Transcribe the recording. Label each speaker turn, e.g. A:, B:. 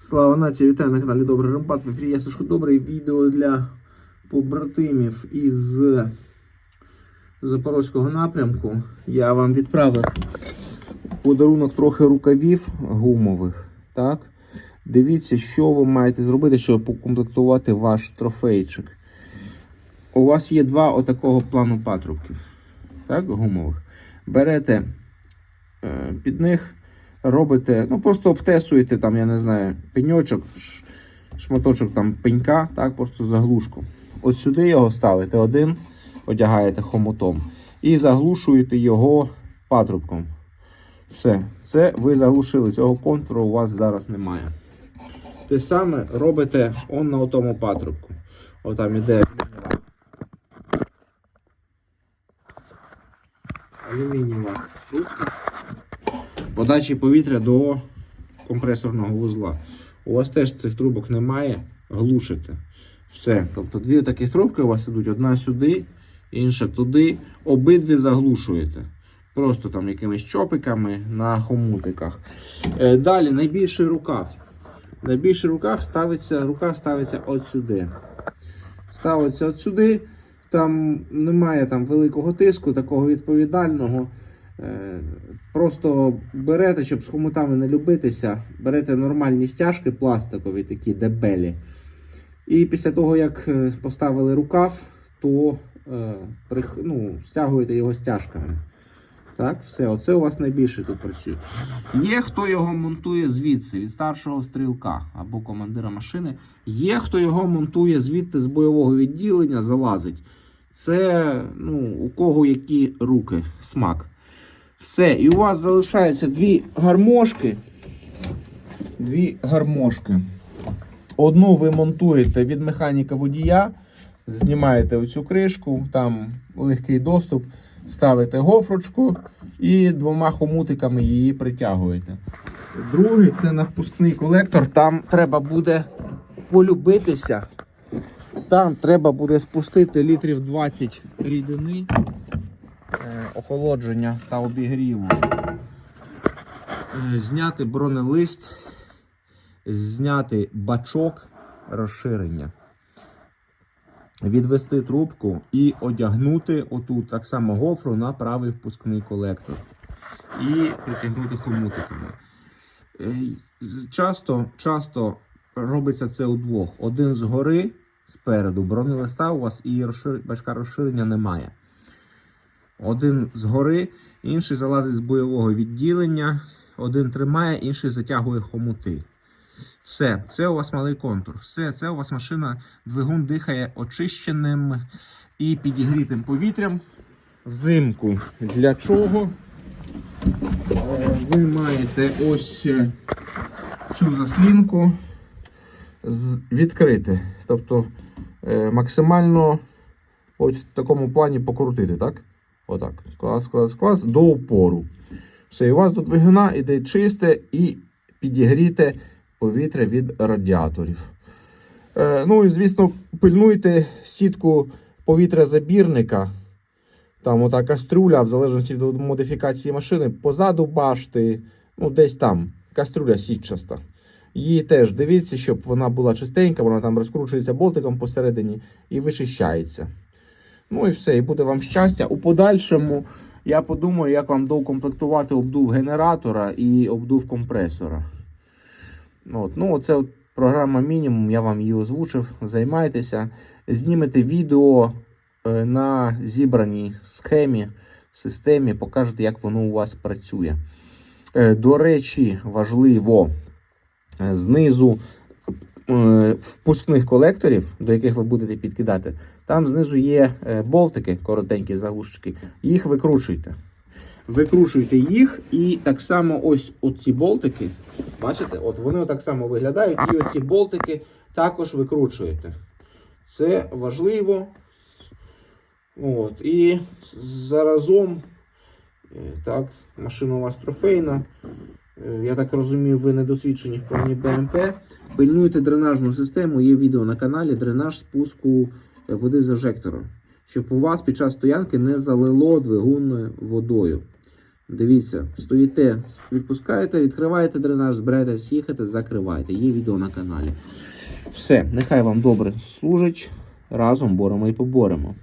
A: Слава нації, вітаю на каналі Добрий Ремпат. В ефірі я Сашко Добрий. Відео для побратимів із Запорозького напрямку. Я вам відправив подарунок трохи рукавів гумових. Так? Дивіться, що ви маєте зробити, щоб укомплектувати ваш трофейчик. У вас є два отакого плану патрубків. Так, гумових. Берете е, під них робите, ну просто обтесуєте там, я не знаю, пеньочок, шматочок там пенька, так, просто заглушку. От сюди його ставите один, одягаєте хомутом і заглушуєте його патрубком. Все, це ви заглушили. Цього контуру у вас зараз немає. Те саме робите он на тому патрубку. Отам іде алюмінієва трубка подачі повітря до компресорного вузла. У вас теж цих трубок немає, глушите. Все. Тобто дві таких трубки у вас ідуть: одна сюди, інша туди. Обидві заглушуєте. Просто там якимись чопиками на хомутиках. Е, далі найбільший рукав. Найбільший рукав ставиться, рука ставиться от сюди. Ставиться от сюди. Там немає там великого тиску, такого відповідального. Е, Просто берете, щоб з хомутами не любитися, берете нормальні стяжки пластикові, такі дебелі. І після того, як е, поставили рукав, то е, ну, стягуєте його стяжками. Так, все, оце у вас найбільше тут працює. Є хто його монтує звідси, від старшого стрілка або командира машини. Є хто його монтує звідти з бойового відділення, залазить. Це ну, у кого які руки, смак. Все, і у вас залишаються дві гармошки. Дві гармошки. Одну ви монтуєте від механіка водія, знімаєте оцю кришку, там легкий доступ, ставите гофрочку і двома хомутиками її притягуєте. Другий це на впускний колектор. Там треба буде полюбитися. Там треба буде спустити літрів 20 рідини охолодження та обігріву. Е, Зняти бронелист, зняти бачок розширення, відвести трубку і одягнути отут так само гофру на правий впускний колектор. І притягнути хомутиками. Е, Часто, часто робиться це удвох. Один згори спереду, бронелиста у вас і розшир... бачка розширення немає. Один згори, інший залазить з бойового відділення, один тримає, інший затягує хомути. Все, це у вас малий контур. Все, це у вас машина, двигун дихає очищеним і підігрітим повітрям взимку. Для чого? Е, Ви маєте ось е, цю заслінку відкрити. Тобто е, максимально ось в такому плані покрутити, так? Отак. Клас, клас, клас, до упору. Все, і у вас до двигуна іде чисте і підігріте повітря від радіаторів. Е, ну і, звісно, пильнуйте сітку повітрязабірника. Там ота каструля, в залежності від модифікації машини, позаду башти, ну десь там. Каструля сітчаста. Її теж дивіться, щоб вона була чистенька, вона там розкручується болтиком посередині і вичищається. Ну і все, і буде вам щастя. У подальшому я подумаю, як вам доукомплектувати обдув генератора і обдув компресора. От, ну, оце от програма мінімум, я вам її озвучив. Займайтеся, знімете відео е, на зібраній схемі, системі, покажете, як воно у вас працює. Е, До речі, важливо, знизу впускних колекторів, до яких ви будете підкидати, там знизу є е, болтики, коротенькі заглушки. Їх викручуйте. Викручуйте їх, і так само ось оці болтики, бачите, от вони так само виглядають, і оці болтики також викручуєте. Це важливо. От, і заразом, е, так, машина у вас трофейна. Е, Я так розумію, ви недосвідчені в плані БМП. Пильнуйте дренажну систему, є відео на каналі дренаж спуску е, води з ежектора, щоб у вас під час стоянки не залило двигун водою. Дивіться, стоїте, відпускаєте, відкриваєте дренаж, збираєте, сіхати, закриваєте. Є відео на каналі. Все, нехай вам добре служить. Разом боремо і поборемо.